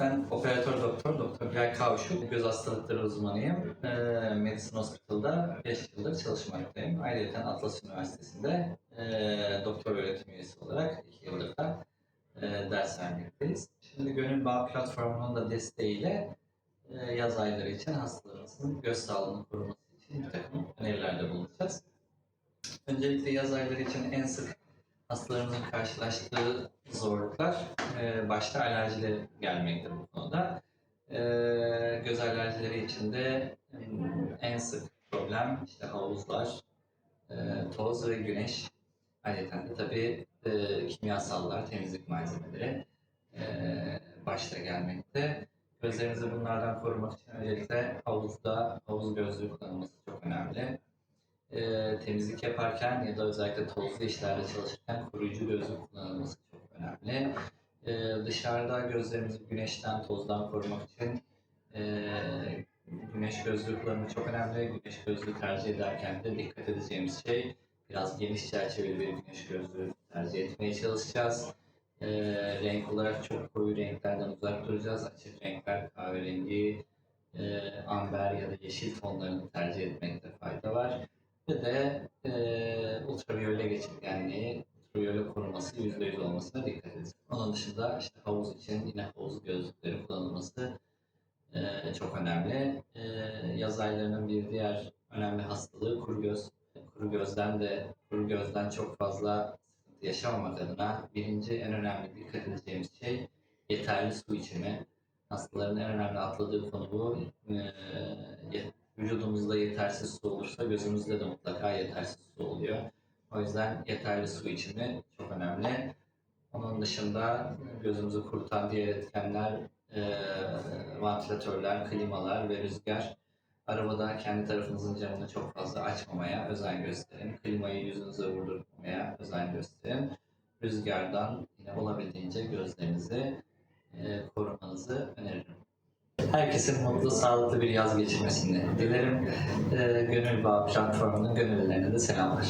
Ben operatör doktor, Doktor Bilal Kavşuk, göz hastalıkları uzmanıyım. Ee, Medicine Hospital'da 5 yıldır çalışmaktayım. Ayrıca Atlas Üniversitesi'nde e, doktor öğretim üyesi olarak 2 yıldır da e, ders vermekteyiz. Şimdi Gönül Bağ platformunun da desteğiyle e, yaz ayları için hastalarımızın göz sağlığını koruması için bir takım önerilerde bulunacağız. Öncelikle yaz ayları için en sık hastalarımızın karşılaştığı zorluklar e, başta alerjiler gelmekte bu konuda. E, göz alerjileri için de em, en sık problem işte havuzlar, e, toz ve güneş. Ayrıca de tabii e, kimyasallar, temizlik malzemeleri e, başta gelmekte. Gözlerimizi bunlardan korumak için öncelikle havuzda havuz gözlüğü kullanılması çok önemli e, temizlik yaparken ya da özellikle tozlu işlerde çalışırken koruyucu gözlük kullanılması çok önemli. E, dışarıda gözlerimizi güneşten, tozdan korumak için e, güneş gözlüğü kullanımı çok önemli. Güneş gözlüğü tercih ederken de dikkat edeceğimiz şey biraz geniş çerçeveli bir güneş gözlüğü tercih etmeye çalışacağız. E, renk olarak çok koyu renklerden uzak duracağız. Açık renkler, kahverengi, e, amber ya da yeşil tonlarını tercih etmekte fayda var. Ve de e, ultraviyole geçirgenliği, ultraviyole koruması %100 olmasına dikkat edin. Onun dışında işte havuz için yine havuz gözlükleri kullanılması e, çok önemli. E, yaz aylarının bir diğer önemli hastalığı kuru göz. Kuru gözden de kuru gözden çok fazla sıkıntı yaşamamak adına birinci en önemli dikkat edeceğimiz şey yeterli su içimi. Hastaların en önemli atladığı konu bu. E, vücudumuzda yetersiz su olursa gözümüzde de mutlaka yetersiz su oluyor. O yüzden yeterli su içimi çok önemli. Onun dışında gözümüzü kurutan diğer etkenler e, vantilatörler, klimalar ve rüzgar. Arabada kendi tarafınızın camını çok fazla açmamaya özen gösterin. Klimayı yüzünüze vurdurmamaya özen gösterin. Rüzgardan yine olabildiğince gözlerinizi e, korumanızı öneririm. Herkesin mutlu, sağlıklı bir yaz geçirmesini dilerim. Ee, Gönül Bağ platformunun gönüllülerine de selamlar.